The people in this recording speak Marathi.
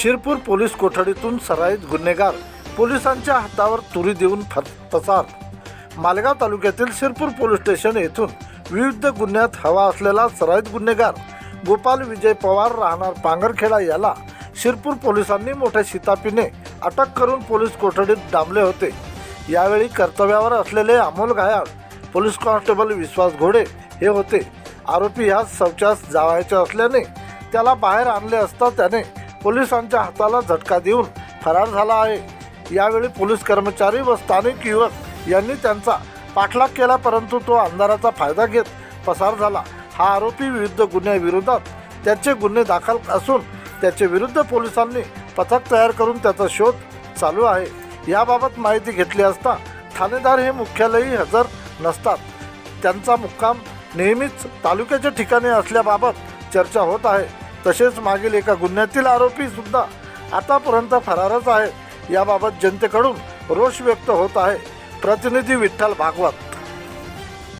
शिरपूर पोलीस कोठडीतून सराईत गुन्हेगार पोलिसांच्या हातावर तुरी देऊन फर पसार मालेगाव तालुक्यातील शिरपूर पोलीस स्टेशन येथून विविध गुन्ह्यात हवा असलेला सराईत गुन्हेगार गोपाल विजय पवार राहणार पांगरखेडा याला शिरपूर पोलिसांनी मोठ्या शितापीने अटक करून पोलीस कोठडीत डांबले होते. यावेळी कर्तव्यावर असलेले अमोल घायाळ पोलीस कॉन्स्टेबल विश्वास घोडे हे होते. आरोपी ह्या शौचास जावायचे असल्याने त्याला बाहेर आणले असता त्याने पोलिसांच्या हाताला झटका देऊन फरार झाला आहे. यावेळी पोलीस कर्मचारी व स्थानिक युवक यांनी त्यांचा पाठलाग केला परंतु तो अंधाराचा फायदा घेत पसार झाला. हा आरोपी विविध गुन्ह्याविरोधात त्याचे गुन्हे दाखल असून त्याचे विरुद्ध पोलिसांनी पथक तयार करून त्याचा शोध चालू आहे. याबाबत माहिती घेतली असता ठाणेदार हे मुख्यालयी हजर नसतात. त्यांचा मुक्काम नेहमीच तालुक्याच्या ठिकाणी असल्याबाबत चर्चा होत आहे. तसेच मागील एका गुन्ह्यातील आरोपी सुद्धा आतापर्यंत फरारच आहे. याबाबत जनतेकडून रोष व्यक्त होत आहे. प्रतिनिधी विठ्ठल भागवत.